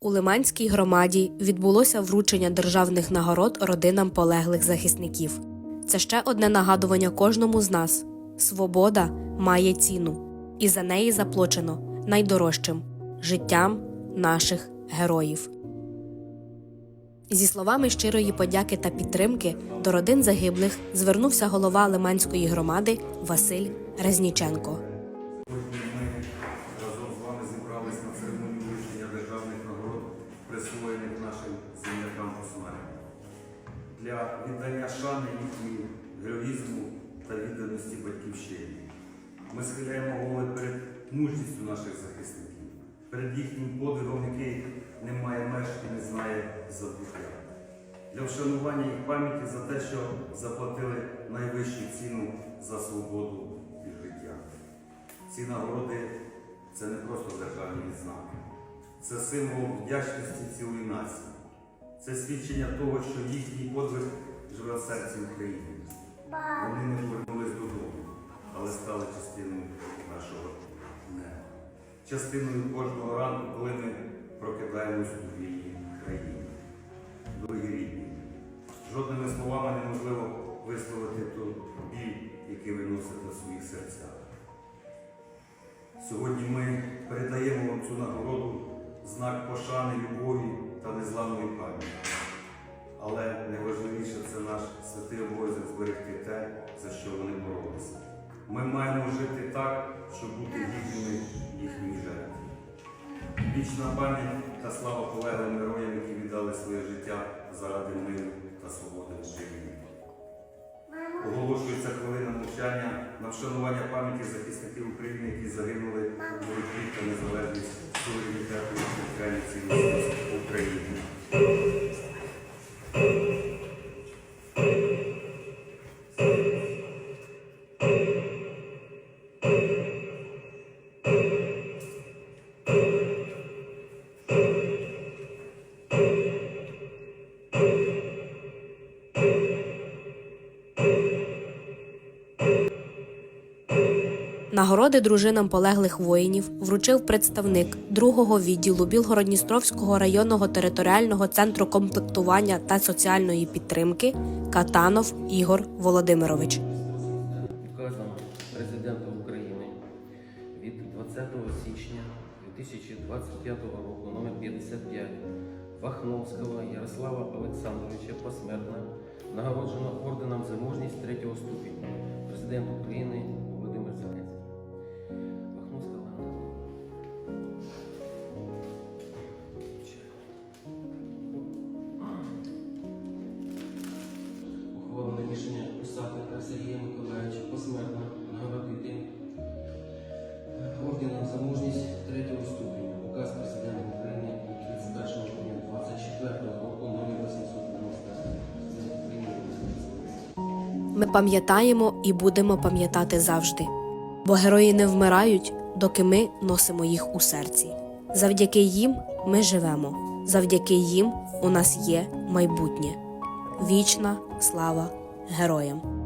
У Лиманській громаді відбулося вручення державних нагород родинам полеглих захисників. Це ще одне нагадування кожному з нас: свобода має ціну, і за неї заплачено найдорожчим життям наших героїв. Зі словами щирої подяки та підтримки до родин загиблих звернувся голова Лиманської громади Василь Резніченко. Присвоєних нашим землякам посмертно. Для віддання шани їхньому героїзму та відданості батьківщині. Ми схиляємо голови перед мужністю наших захисників, перед їхнім подвигом, який не має меж і не знає забуття. Для вшанування їх пам'яті за те, що заплатили найвищу ціну за свободу і життя. Ці нагороди це не просто державні відзнаки, це символ вдячності цілої нації, це свідчення того, що їхній подвиг живе в серці України. Вони не повернулись додому, але стали частиною нашого неба, частиною кожного ранку, коли ми прокидаємось у вільній країні. Дорогі рідні, жодними словами неможливо висловити ту біль, який ви носите в своїх серцях. Сьогодні ми передаємо вам цю нагороду знак пошани, любові та незламної пам'яті. Але найважливіше це наш святий обов'язок зберегти те, за що вони боролися. Ми маємо жити так, щоб бути гідними їхньої жертви. Вічна пам'ять та слава полеглим героям, які віддали своє життя заради миру та свободи в Україні. Оголошується хвилина мовчання на вшанування пам'яті захисників України, які загинули у боротьбі та незалежність суверенітету України. Нагороди дружинам полеглих воїнів вручив представник другого відділу Білгородністровського районного територіального центру комплектування та соціальної підтримки Катанов Ігор Володимирович. Указом Президента України від 20 січня 2025 року номер 55 Вахновського Ярослава Олександровича посмертно нагороджено орденом за мужність третього ступеня Президент України ухвалене рішення Усатика Сергія Миколаївича посмертно нагородити орденом за мужність третього ступеня. Указ президента України від 31 грудня 24 року номер 890 Президент України Володимир Зеленський. Ми пам'ятаємо і будемо пам'ятати завжди, бо герої не вмирають, доки ми носимо їх у серці. Завдяки їм ми живемо, завдяки їм у нас є майбутнє. Вічна слава героям!